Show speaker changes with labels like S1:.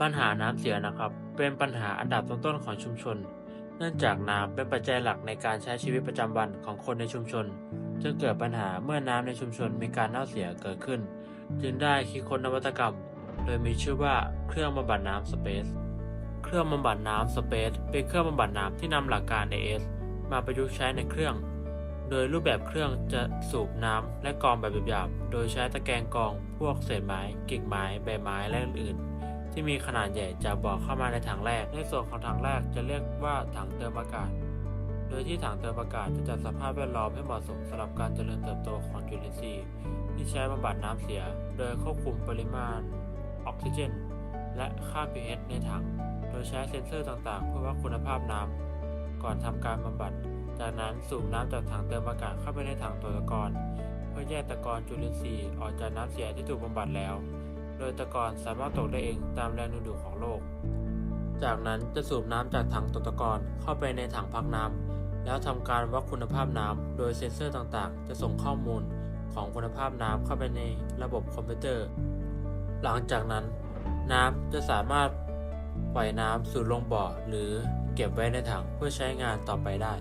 S1: ปัญหาน้ำเสียนะครับ เป็นปัญหาอันดับต้นๆของชุมชน เนื่องจากน้ำเป็นปัจจัยหลักในการใช้ชีวิตประจำวันของคนในชุมชน จึงเกิดปัญหาเมื่อน้ำในชุมชนมีการเน่าเสียเกิดขึ้น จึงได้คิดค้นนวัตกรรม โดยมีชื่อว่าเครื่องบำบัดน้ำสเปซเครื่องบำบัดน้ำสเปซเป็นเครื่องบำบัดน้ำที่นำหลักการ AS มาประยุกต์ใช้ในเครื่อง โดยรูปแบบเครื่องจะสูบน้ำและกรองแบบหยาบๆโดยใช้ตะแกรงกรองพวกเศษไม้กิ่งไม้ใบไม้และอื่นๆ ที่มีขนาดใหญ่จากบ่อเข้ามาในถังแรก ในส่วนของถังแรกจะเรียกว่าถังเติมอากาศ โดยที่ถังเติมอากาศจะจัดสภาพแวดล้อมให้เหมาะสมสำหรับการเจริญเติบโตของจุลินทรีย์ที่ใช้บำบัดน้ำเสีย โดยควบคุมปริมาณออกซิเจน และค่า pH ในถัง โดยใช้เซ็นเซอร์ต่างๆ เพื่อวัดคุณภาพน้ำก่อนทำการบำบัด จากนั้นสูบน้ำจากถังเติมอากาศเข้าไปในถังตัวตะกอนเพื่อแยกตะกอนจุลินทรีย์ออกจากน้ำเสียที่ถูกบำบัดแล้ว โดยตะกอนสามารถตกได้เองตามแรงดึงดูดของโลก จากนั้นจะสูบน้ำจากถังตกตะกอนเข้าไปในถังพักน้ำแล้วทำการวัดคุณภาพน้ำโดยเซ็นเซอร์ต่างๆ จะส่งข้อมูลของคุณภาพน้ำเข้าไปในระบบคอมพิวเตอร์ หลังจากนั้น น้ำจะสามารถปล่อยน้ำสู่ลงบ่อหรือเก็บไว้ในถังเพื่อใช้งานต่อไปได้